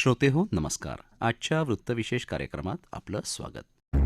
श्रोते हो नमस्कार. आजच्या वृत्तविशेष कार्यक्रमात आपलं स्वागत.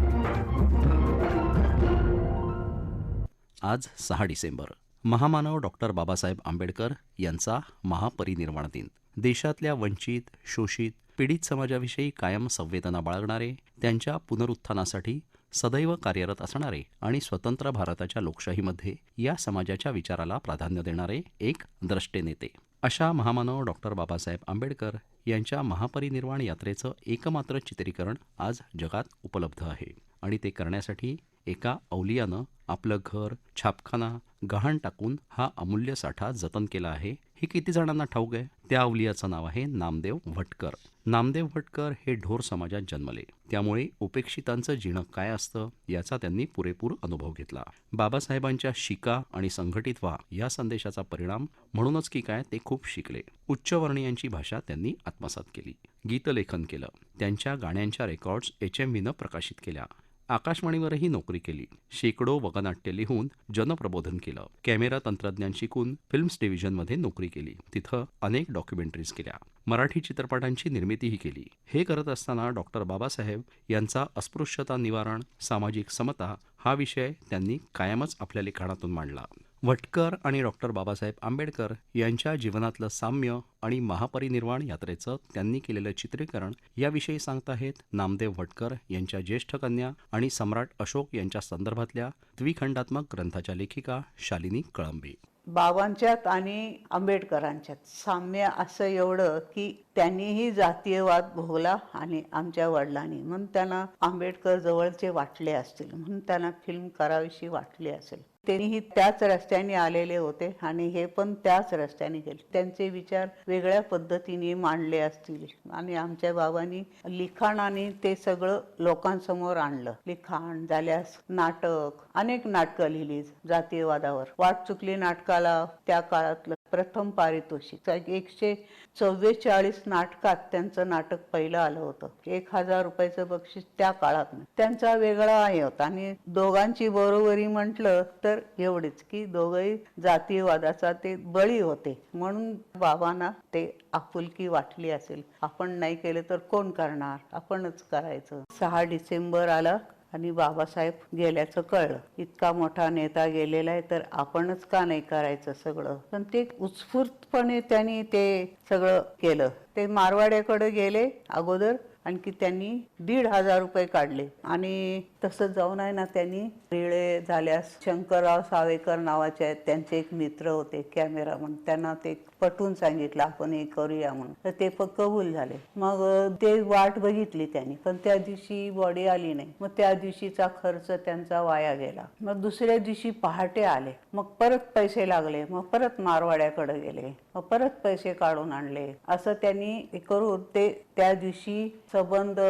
आज सहा डिसेंबर. महामानव डॉक्टर बाबासाहेब आंबेडकर यांचा महापरिनिर्वाण दिन. देशातल्या वंचित शोषित पीडित समाजाविषयी कायम संवेदना बाळगणारे त्यांच्या पुनरुत्थानासाठी सदैव कार्यरत असणारे आणि स्वतंत्र भारताच्या लोकशाहीमध्ये या समाजाच्या विचाराला प्राधान्य देणारे एक द्रष्टे नेते. अशा महामानव डॉक्टर बाबासाहेब आंबेडकर यांच्या महापरिनिर्वाण यात्रेचं एकमात्र चित्रीकरण आज जगात उपलब्ध आहे आणि ते करण्यासाठी एका अवलियानं आपलं घर छापखाना गहाण टाकून हा अमूल्य साठा जतन केला आहे. हे किती जणांना ठाऊक आहे? त्या अवलियाचं नाव आहे नामदेव भटकर नामदेव भटकर हे ढोर समाजात जन्मले. त्यामुळे उपेक्षितांचं जीणं काय असतं याचा त्यांनी पुरेपूर अनुभव घेतला. बाबासाहेबांच्या शिका आणि संघटित व्हा या संदेशाचा परिणाम म्हणूनच की काय ते खूप शिकले. उच्चवर्णीयांची भाषा त्यांनी आत्मसात केली. गीतलेखन केलं. त्यांच्या गाण्यांच्या रेकॉर्ड्स एच एम व्हीनं प्रकाशित केल्या. आकाशवाणीवरही नोकरी केली. शेकडो वगनाट्य लिहून जनप्रबोधन केलं. कॅमेरा तंत्रज्ञान शिकून फिल्म्स डिव्हिजनमध्ये नोकरी केली. तिथं अनेक डॉक्युमेंटरीज केल्या. मराठी चित्रपटांची निर्मितीही केली. हे करत असताना डॉक्टर बाबासाहेब यांचा अस्पृश्यता निवारण सामाजिक समता हा विषय त्यांनी कायमच आपल्या लिखाणातून मांडला. भटकर आणि डॉक्टर बाबासाहेब आंबेडकर यांच्या जीवनातलं साम्य आणि महापरिनिर्वाण यात्रेचं त्यांनी केलेलं चित्रीकरण याविषयी सांगताहेत नामदेव भटकर यांच्या ज्येष्ठ कन्या आणि सम्राट अशोक यांच्या संदर्भातल्या द्विखंडात्मक ग्रंथाच्या लेखिका शालिनी कळंबी. बाबांच्यात आणि आंबेडकरांच्यात साम्य असं एवढं की त्यांनीही जातीयवाद भोगला आणि आमच्या वडिलांनी. म्हणून त्यांना आंबेडकर जवळचे वाटले असतील. म्हणून त्यांना फिल्म करावीशी वाटली असेल. त्यांनीही त्याच रस्त्याने आलेले होते आणि हे पण त्याच रस्त्याने गेले. त्यांचे विचार वेगळ्या पद्धतीने मांडले असतील. आणि आमच्या बाबांनी लिखाणाने ते सगळं लोकांसमोर आणलं. लिखाण झाल्यास नाटक अनेक नाटकं लिहिली जातीयवादावर. वाट चुकली नाटकाला त्या काळातलं प्रथम पारितोषिक. एकशे चव्वेचाळीस नाटकात त्यांचं नाटक पहिलं आलं होतं. एक हजार रुपयाचं बक्षीस त्या काळात त्यांचा वेगळा आहे होता आणि दोघांची बरोबरी म्हटलं तर एवढेच की दोघही जातीयवादाचा ते बळी होते. म्हणून बाबांना ते आपुलकी वाटली असेल. आपण नाही केलं तर कोण करणार? आपणच करायचं. सहा डिसेंबर आला. आणि बाबासाहेब गेल्याचं कळलं. इतका मोठा नेता गेलेला आहे तर आपणच का नाही करायचं सगळं? पण ते उत्स्फूर्तपणे त्यांनी ते सगळं केलं. ते मारवाड्याकडे गेले अगोदर आणखी त्यांनी दीड हजार रुपये काढले. आणि तसं जाऊन आहे ना त्यांनी रिळे झाल्यास शंकरराव सावेकर नावाचे आहेत त्यांचे एक मित्र होते कॅमेरामन. त्यांना ते पटवून सांगितलं आपण हे करूया म्हणून. तर ते पण कबूल झाले. मग ते वाट बघितली त्यांनी पण त्या दिवशी बॉडी आली नाही. मग त्या दिवशीचा खर्च त्यांचा वाया गेला. मग दुसऱ्या दिवशी पहाटे आले. मग परत पैसे लागले. मग परत मारवाड्याकडे गेले. मग परत पैसे काढून आणले. असं त्यांनी करून ते त्या दिवशी सबंध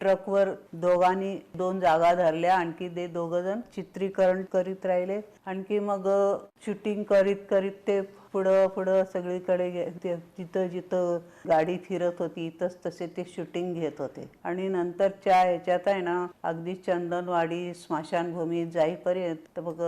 ट्रकवर दोघांनी दोन जागा धरल्या. आणखी ते दोघ जण चित्रीकरण करीत राहिले. आणखी मग शूटिंग करीत करीत ते पुढं पुढं सगळीकडे जिथं जिथं गाडी फिरत होती तस तसे ते शूटिंग घेत होते. आणि नंतरच्या ह्याच्यात आहे ना अगदी चंदनवाडी स्मशानभूमी जाईपर्यंत मग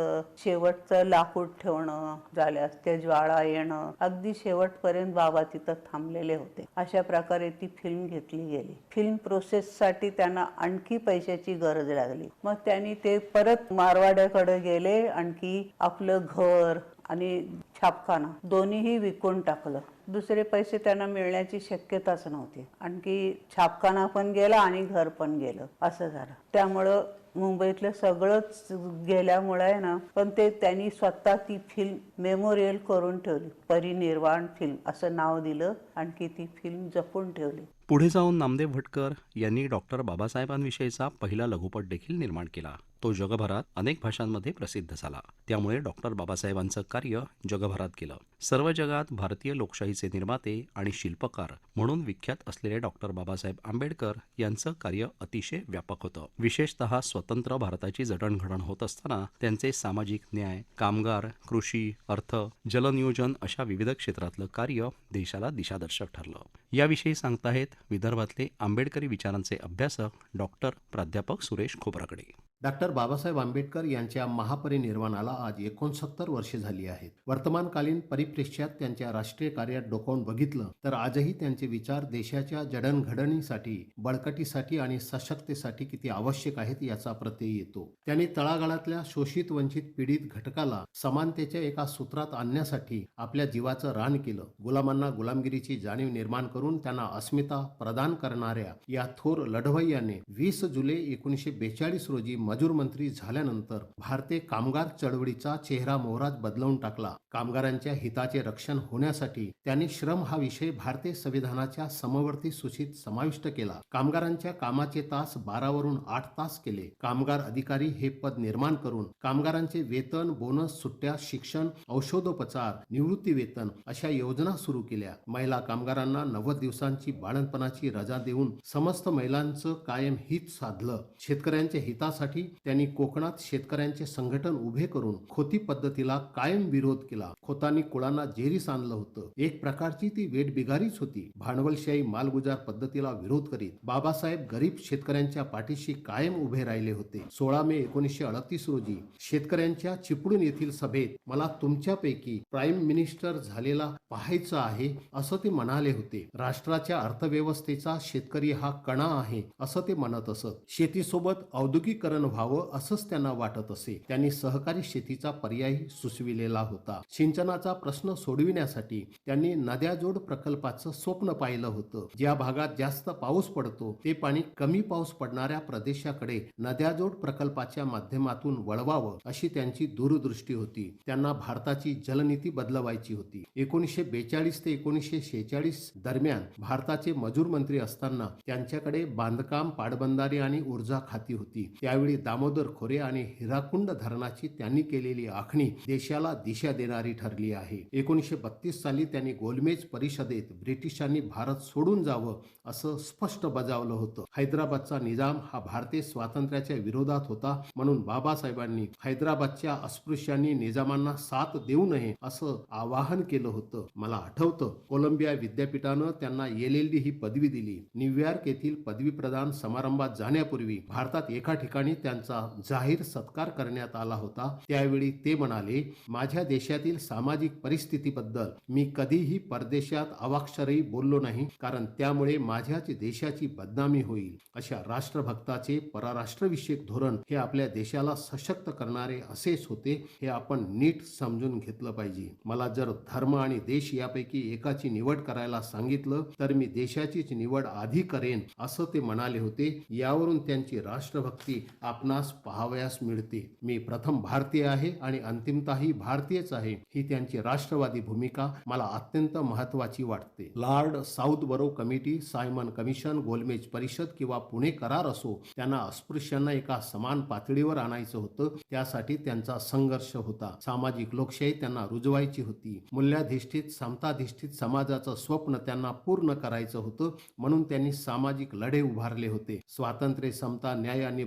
शेवटचं लाकूड ठेवणं झाल्यास ते ज्वाळा येणं अगदी शेवटपर्यंत बाबा तिथं थांबलेले होते. अशा प्रकारे ती फिल्म घेतली गेली. फिल्म प्रोसेससाठी त्यांना आणखी पैशाची गरज लागली. मग त्यांनी ते परत मारवाड्याकडे गेले आणखी आपलं घर आणि छापखाना दोन्हीही विकून टाकलं. दुसरे पैसे त्यांना मिळण्याची शक्यताच नव्हती. आणखी छापखाना पण गेला आणि घर पण गेलं. असं झालं. त्यामुळं मुंबईतलं सगळंच गेल्यामुळे आहे ना पण ते त्यांनी स्वतः ती फिल्म मेमोरियल करून ठेवली. परिनिर्वाण फिल्म असं नाव दिलं. आणखी ती फिल्म जपून ठेवली. पुढे जाऊन नामदेव भटकर यांनी डॉक्टर बाबासाहेबांविषयीचा पहिला लघुपट देखील निर्माण केला. तो जगभरात अनेक भाषांमध्ये प्रसिद्ध झाला. त्यामुळे डॉक्टर बाबासाहेबांचं कार्य जगभरात गेलं. सर्व जगात भारतीय लोकशाहीचे निर्माते आणि शिल्पकार म्हणून विख्यात असलेले डॉक्टर बाबासाहेब आंबेडकर यांचं कार्य अतिशय व्यापक होतं. विशेषतः स्वतंत्र भारताची जडणघडण होत असताना त्यांचे सामाजिक न्याय कामगार कृषी अर्थ जलनियोजन अशा विविध क्षेत्रातलं कार्य देशाला दिशादर्शक ठरलं. याविषयी सांगताहेत विदर्भातले आंबेडकरी विचारांचे अभ्यासक डॉक्टर प्राध्यापक सुरेश खोबरागडे डॉक्टर बाबासाहेब आंबेडकर यांच्या महापरिनिर्वाणाला आज एकोणसत्तर वर्षे झाली आहेत. वर्तमानकालीन परिप्रेक्ष्यात त्यांच्या राष्ट्रीय कार्यात डोकावून बघितलं तर आजही त्यांचे विचार देशाच्या जडणघडणीसाठी बळकटीसाठी आणि सशक्तीसाठी किती आवश्यक आहेत याचा प्रत्यय येतो. त्यांनी तळागाळातल्या शोषित वंचित पीडित घटकाला समानतेच्या एका सूत्रात आणण्यासाठी आपल्या जीवाचं रान केलं. गुलामांना गुलामगिरीची जाणीव निर्माण करून त्यांना अस्मिता प्रदान करणाऱ्या या थोर लढवय्याने वीस जुलै एकोणीसशे बेचाळीस रोजी मजूर मंत्री झाल्यानंतर भारतीय कामगार चळवळीचा चेहरा मोहराच बदलवून टाकला. कामगारांच्या हिताचे रक्षण होण्यासाठी त्यांनी श्रम हा विषय भारतीय संविधानाच्या समवर्ती सूचीत समाविष्ट केला. कामगारांच्या कामाचे तास बारावरून आठ तास केले. कामगार अधिकारी हे पद निर्माण करून कामगारांचे वेतन बोनस सुट्ट्या शिक्षण औषधोपचार निवृत्ती वेतन अशा योजना सुरू केल्या. महिला कामगारांना नव्वद दिवसांची बाळणपणाची रजा देऊन समस्त महिलांचं कायम हित साधलं. शेतकऱ्यांच्या हितासाठी त्यांनी कोकणात शेतकऱ्यांचे संघटन उभे करून खोती पद्धतीला कायम विरोध केला. खोतांनी कुळांना जेरीस आणलं होतं. एक प्रकारची ती वेटबिगारीच होती. भांडवलशाही मालगुजार पद्धतीला विरोध करीत बाबासाहेब गरीब शेतकऱ्यांच्या पाठीशी कायम उभे राहिले होते. सोळा मे एकोणीसशे अडतीस रोजी शेतकऱ्यांच्या चिपळूण येथील सभेत मला तुमच्यापैकी प्राईम मिनिस्टर झालेला पाहायचं आहे असं ते म्हणाले होते. राष्ट्राच्या अर्थव्यवस्थेचा शेतकरी हा कणा आहे असं ते म्हणत असत. शेतीसोबत औद्योगिकरण व्हावं असंच त्यांना वाटत असे. त्यांनी सहकारी शेतीचा पर्याय सुचविलेला होता. सिंचनाचा प्रश्न सोडविण्यासाठी त्यांनी नद्याजोड प्रकल्पाचं स्वप्न पाहिलं होतं. ज्या भागात जास्त पाऊस पडतो ते पाणी कमी पाऊस पडणाऱ्या प्रदेशाकडे नद्याजोड प्रकल्पाच्या माध्यमातून वळवावं अशी त्यांची दूरदृष्टी होती. त्यांना भारताची जलनीती बदलवायची होती. एकोणीसशे बेचाळीस ते एकोणीसशे शेहेचाळीस दरम्यान भारताचे मजूर मंत्री असताना त्यांच्याकडे बांधकाम पाटबंधारे आणि ऊर्जा खाती होती. त्यावेळी दामोदर खोरे आणि हिराकुंड धरणाची त्यांनी केलेली आखणी देशाला दिशा देणारी ठरली आहे. एकोणीसशे बत्तीस साली त्यांनी गोलमेज परिषदेत ब्रिटिशांनी भारत सोडून जावं असं स्पष्ट बजावलं होतं. हैदराबादचा निजाम हा भारतीय स्वातंत्र्याच्या विरोधात होता म्हणून बाबासाहेबांनी हैदराबादच्या अस्पृश्यांनी निजामांना साथ देऊ नये असं आवाहन केलं होतं. मला आठवतं कोलंबिया विद्यापीठानं त्यांना एल ही पदवी दिली. न्यूयॉर्क येथील पदवी प्रदान समारंभात जाण्यापूर्वी भारतात एका ठिकाणी त्यांचा जाहीर सत्कार करण्यात आला होता. त्यावेळी ते म्हणाले माझ्या देशातील सामाजिक परिस्थितीबद्दल मी कधीही परदेशात अवाक्षरही बोललो नाही कारण त्यामुळे माझ्याच देशाची बदनामी होईल. अशा राष्ट्रभक्ताचे परराष्ट्रविषयक धोरण हे आपल्या देशाला सशक्त करणारे असेच होते हे आपण नीट समजून घेतलं पाहिजे. मला जर धर्म आणि देश यापैकी एकाची निवड करायला सांगितलं तर मी देशाचीच निवड आधी करेन असं ते म्हणाले होते. यावरून त्यांची राष्ट्रभक्ती आपणास पाहावयास मिळते. मी प्रथम भारतीय आहे आणि अंतिमताही भारतीयच आहे. ही त्यांची राष्ट्रवादी भूमिका मला अत्यंत महत्वाची वाटते. Lord Southborough committee Simon commission गोलमेज परिषद किंवा पुणे करार असो त्यांना अस्पृश्यांना एका समान पातळीवर आणायचं होतं. त्यासाठी त्यांचा संघर्ष होता. सामाजिक लोकशाही त्यांना रुजवायची होती. मूल्याधिष्ठित समताधिष्ठित समाजाचं स्वप्न त्यांना पूर्ण करायचं होतं. म्हणून त्यांनी सामाजिक लढे उभारले होते. स्वातंत्र्य समता न्याय आणि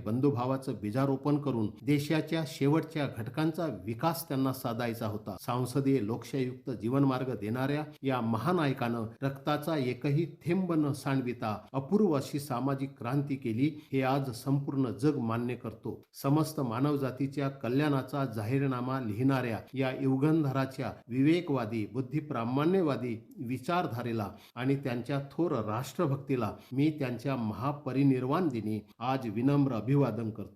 बंधुभावाचं बीजारोपण करून देशाच्या शेवटच्या घटकांचा विकास त्यांना साधायचा होता. संसदीय लोकशाहीयुक्त जीवनमार्ग देणाऱ्या या महानायकानं रक्ताचा एकही थेंब न सांडविता अपूर्व अशी सामाजिक क्रांती केली हे आज संपूर्ण जग मान्य करतो. समस्त मानवजातीच्या कल्याणाचा जाहीरनामा लिहिणाऱ्या या युगंधराच्या विवेकवादी बुद्धिप्रामाण्यवादी विचारधारेला आणि त्यांच्या थोर राष्ट्रभक्तीला मी त्यांच्या महापरिनिर्वाण दिनी आज विनम्र अभिवादन करतो.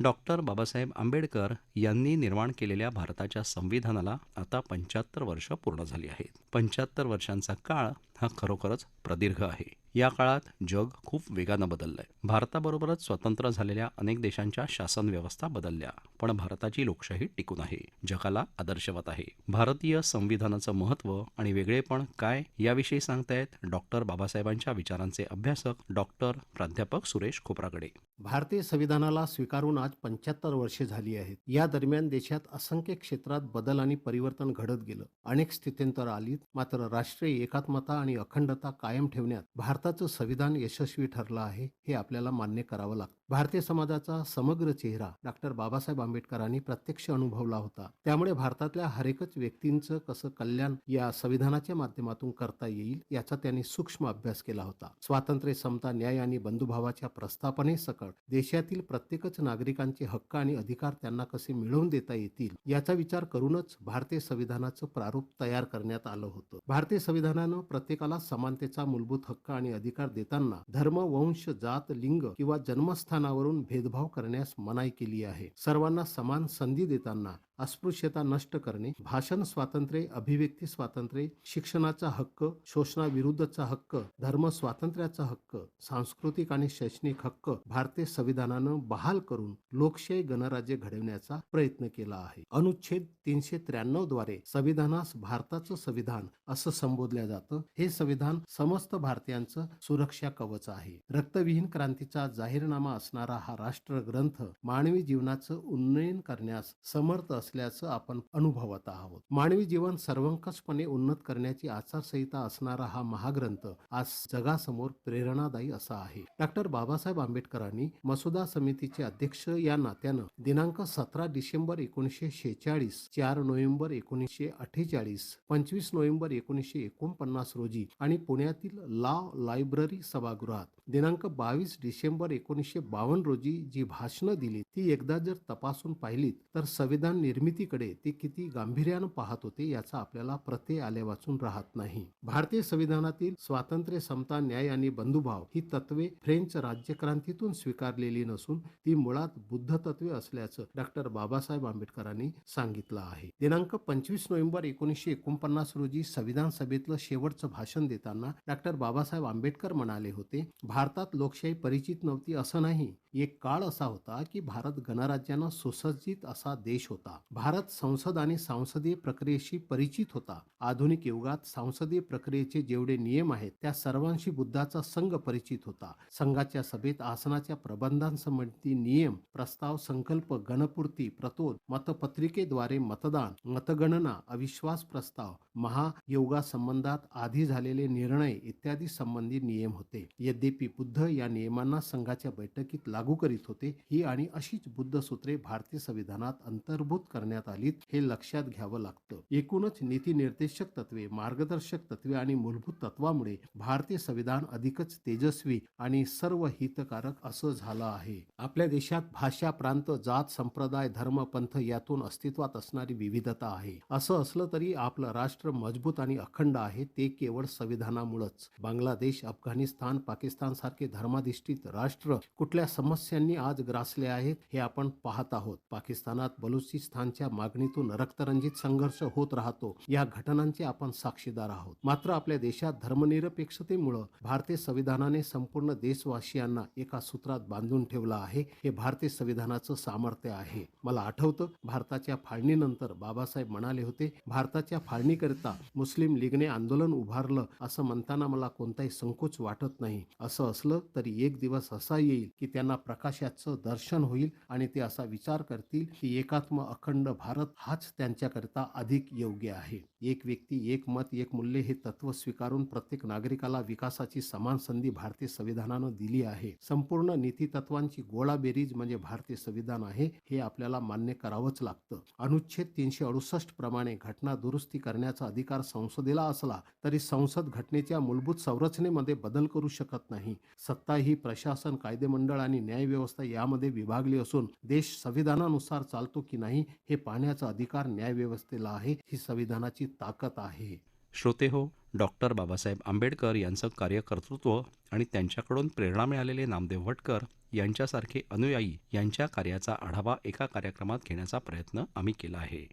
डॉक्टर बाबासाहेब आंबेडकर यांनी निर्माण केलेल्या भारताच्या संविधानाला आता पंच्याहत्तर वर्ष पूर्ण झाली आहेत. पंच्याहत्तर वर्षांचा काळ हा खरोखरच प्रदीर्घ आहे. या काळात जग खूप वेगानं बदललंय. भारताबरोबरच स्वतंत्र झालेल्या अनेक देशांच्या शासन व्यवस्था बदलल्या पण भारताची लोकशाही टिकून आहे जगाला आदर्शवत आहे. भारतीय संविधानाचं महत्त्व आणि वेगळेपण काय याविषयी सांगतायत डॉक्टर बाबासाहेबांच्या विचारांचे अभ्यासक डॉक्टर प्राध्यापक सुरेश खोप्राकडे भारतीय संविधानाला स्वीकारून आज पंच्याहत्तर वर्षे झाली आहेत. या दरम्यान देशात असंख्य क्षेत्रात बदल आणि परिवर्तन घडत गेलं. अनेक स्थित्यंतर आलीत मात्र राष्ट्रीय एकात्मता आणि अखंडता कायम ठेवण्यात भारताचं संविधान यशस्वी ठरलं आहे हे आपल्याला मान्य करावं लागतं. भारतीय समाजाचा समग्र चेहरा डॉक्टर बाबासाहेब आंबेडकरांनी प्रत्यक्ष अनुभवला होता. त्यामुळे भारतातल्या हरेकच व्यक्तींचं कसं कल्याण या संविधानाच्या माध्यमातून करता येईल याचा त्यांनी सूक्ष्म अभ्यास केला होता. स्वातंत्र्य समता न्याय आणि बंधुभावाच्या प्रस्थापने सकट देशातील प्रत्येकच नागरिकांचे हक्क आणि अधिकार त्यांना कसे मिळवून देता येतील याचा विचार करूनच भारतीय संविधानाचं प्रारूप तयार करण्यात आलं होतं. भारतीय संविधानानं प्रत्येकाला समानतेचा मूलभूत हक्क आणि अधिकार देताना धर्म वंश जात लिंग किंवा जन्मस्थान स्थानावरून भेदभाव करण्यास मनाई केली आहे. सर्वांना समान संधी देताना अस्पृश्यता नष्ट करणे भाषण स्वातंत्र्य अभिव्यक्ती स्वातंत्र्य शिक्षणाचा हक्क शोषणाविरुद्धचा हक्क धर्म स्वातंत्र्याचा हक्क सांस्कृतिक आणि शैक्षणिक हक्क भारतीय संविधानानं बहाल करून लोकशाही गणराज्य घडवण्याचा प्रयत्न केला आहे. अनुच्छेद तीनशे त्र्याण्णवद्वारे संविधानास भारताचं संविधान असं संबोधलं जातं. हे संविधान समस्त भारतीयांचं सुरक्षा कवच आहे. रक्तविहीन क्रांतीचा जाहीरनामा असणारा हा राष्ट्रग्रंथ मानवी जीवनाचं उन्नयन करण्यास समर्थ असल्याचं आपण अनुभवत आहोत. मानवी जीवन सर्वंकषपणे उन्नत करण्याची आचारसंहिता असणारा हा महाग्रंथ आज जगासमोर प्रेरणादायी असा आहे. डॉक्टर बाबासाहेब आंबेडकरांनी मसुदा समितीचे अध्यक्ष या नात्यानं दिनांक सतरा डिसेंबर एकोणीसशे शेहेचाळीस चार नोव्हेंबर एकोणीसशे अठ्ठेचाळीस पंचवीस नोव्हेंबर एकोणीसशे एकोणपन्नास रोजी आणि पुण्यातील लॉ लायब्ररी सभागृहात दिनांक बावीस डिसेंबर एकोणीसशे बावन्न रोजी जी भाषणं दिली ती एकदा जर तपासून पाहिलीत तर संविधान निर्मितीकडे ते किती गांभीर्यानं पाहत होते याचा आपल्याला प्रत्यय आले वाचून राहत नाही. भारतीय संविधानातील स्वातंत्र्य समता न्याय आणि बंधुभाव ही तत्वे फ्रेंच राज्यक्रांतीतून स्वीकारलेली नसून ती मुळात बुद्ध तत्वे असल्याचं डॉक्टर बाबासाहेब आंबेडकरांनी सांगितलं आहे. दिनांक पंचवीस नोव्हेंबर एकोणीसशे एकोणपन्नास रोजी संविधान सभेतलं शेवटचं भाषण देताना डॉक्टर बाबासाहेब आंबेडकर म्हणाले होते भारतात लोकशाही परिचित नव्हती असं नाही. एक काळ असा होता की भारत गणराज्यानं सुसज्जित असा देश होता. भारत संसद आणि सांसदीय प्रक्रियेशी परिचित होता. आधुनिक युगात सांसदीय प्रक्रियेचे जेवढे नियम आहेत त्या सर्वांशी बुद्धाचा संघ परिचित होता. संघाच्या सभेत आसनाच्या प्रबंधांसंबंधी नियम प्रस्ताव संकल्प गणपूर्ती प्रतोद मतपत्रिकेद्वारे मतदान मतगणना अविश्वास प्रस्ताव महायोगा संबंधात आधी झालेले निर्णय इत्यादी संबंधी नियम होते. यद्यपि बुद्ध या नियमांना संघाच्या बैठकीत लागू करीत होते ही आणि अशीच बुद्ध सूत्रे भारतीय संविधानात अंतर्भूत करण्यात आलीत हे लक्षात घ्यावं लागतं. एकूणच नीती निर्देशक तत्वे मार्गदर्शक तत्वे आणि मूलभूत तत्वामुळे भारतीय संविधान अधिकच तेजस्वी आणि सर्व हितकारक असं झालं आहे. आपल्या देशात भाषा प्रांत जात संप्रदाय धर्म पंथ यातून अस्तित्वात असणारी विविधता आहे. असं असलं तरी आपलं राष्ट्र मजबूत आणि अखंड आहे ते केवळ संविधानामुळेच. बांगलादेश अफगाणिस्तान पाकिस्तान सारखे धर्माधिष्ठित राष्ट्र कुठल्या समस्यांनी आज ग्रासले आहेत हे आपण पाहत आहोत. पाकिस्तानात बलुचिस्तान बलुचिस्तानच्या मागणीतून रक्तरंजित संघर्ष होत राहतो. या घटनांचे आपण साक्षीदार आहोत. मात्र आपल्या देशात धर्मनिरपेक्षतेमुळं भारतीय संविधानाने संपूर्ण देशवासियांना एका सूत्रात बांधून ठेवलं आहे. हे भारतीय संविधानाचं सामर्थ्य आहे. मला आठवतं भारताच्या फाळणीनंतर बाबासाहेब म्हणाले होते भारताच्या फाळणीकरिता मुस्लिम लीगने आंदोलन उभारलं असं म्हणताना मला कोणताही संकोच वाटत नाही. असं असलं तरी एक दिवस असा येईल की त्यांना प्रकाशाचं दर्शन होईल आणि ते असा विचार करतील की एकात्म अखंड भारत हाच त्यांच्याकरिता अधिक योग्य आहे. एक व्यक्ती एक मत एक मूल्य हे तत्व स्वीकारून प्रत्येक नागरिकाला विकासाची समान संधी भारतीय संविधानानं दिली आहे. संपूर्ण नीती तत्वांची गोळाबेरीज म्हणजे भारतीय संविधान आहे हे आपल्याला मान्य करावंच लागतं. अनुच्छेद तीनशे अडुसष्ट प्रमाणे घटना दुरुस्ती करण्याचा अधिकार संसदेला असला तरी संसद घटनेच्या मूलभूत संरचनेमध्ये बदल करू शकत नाही. सत्ता ही प्रशासन कायदेमंडळ आणि न्यायव्यवस्था यामध्ये विभागली असून देश संविधानानुसार चालतो की नाही हे पाहण्याचा अधिकार न्यायव्यवस्थेला आहे. ही संविधानाची ताकद आहे. श्रोते हो डॉक्टर बाबासाहेब आंबेडकर यांचं कार्यकर्तृत्व आणि त्यांच्याकडून प्रेरणा मिळालेले नामदेव भटकर यांच्यासारखे अनुयायी यांच्या कार्याचा आढावा एका कार्यक्रमात घेण्याचा प्रयत्न आम्ही केला आहे.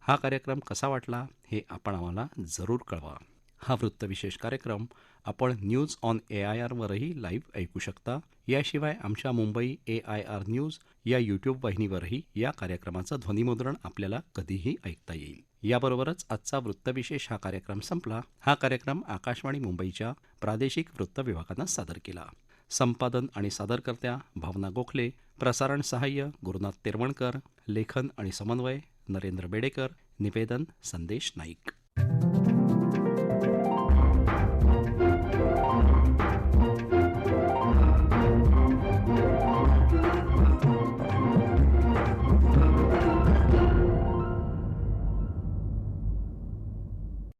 हा कार्यक्रम कसा वाटला हे आपण आम्हाला जरूर कळवा. हा वृत्तविशेष कार्यक्रम आपण न्यूज ऑन ए आय आरवरही लाईव्ह ऐकू शकता. याशिवाय आमच्या Mumbai A I R news या यूट्यूब वाहिनीवरही या कार्यक्रमाचं ध्वनिमुद्रण आपल्याला कधीही ऐकता येईल. याबरोबरच आजचा वृत्तविशेष हा कार्यक्रम संपला. हा कार्यक्रम आकाशवाणी मुंबईच्या प्रादेशिक वृत्त विभागानं सादर केला. संपादन आणि सादरकर्त्या भावना गोखले प्रसारण सहाय्य गुरुनाथ तेरवणकर लेखन आणि समन्वय नरेंद्र बेडेकर निवेदन संदेश नाईक.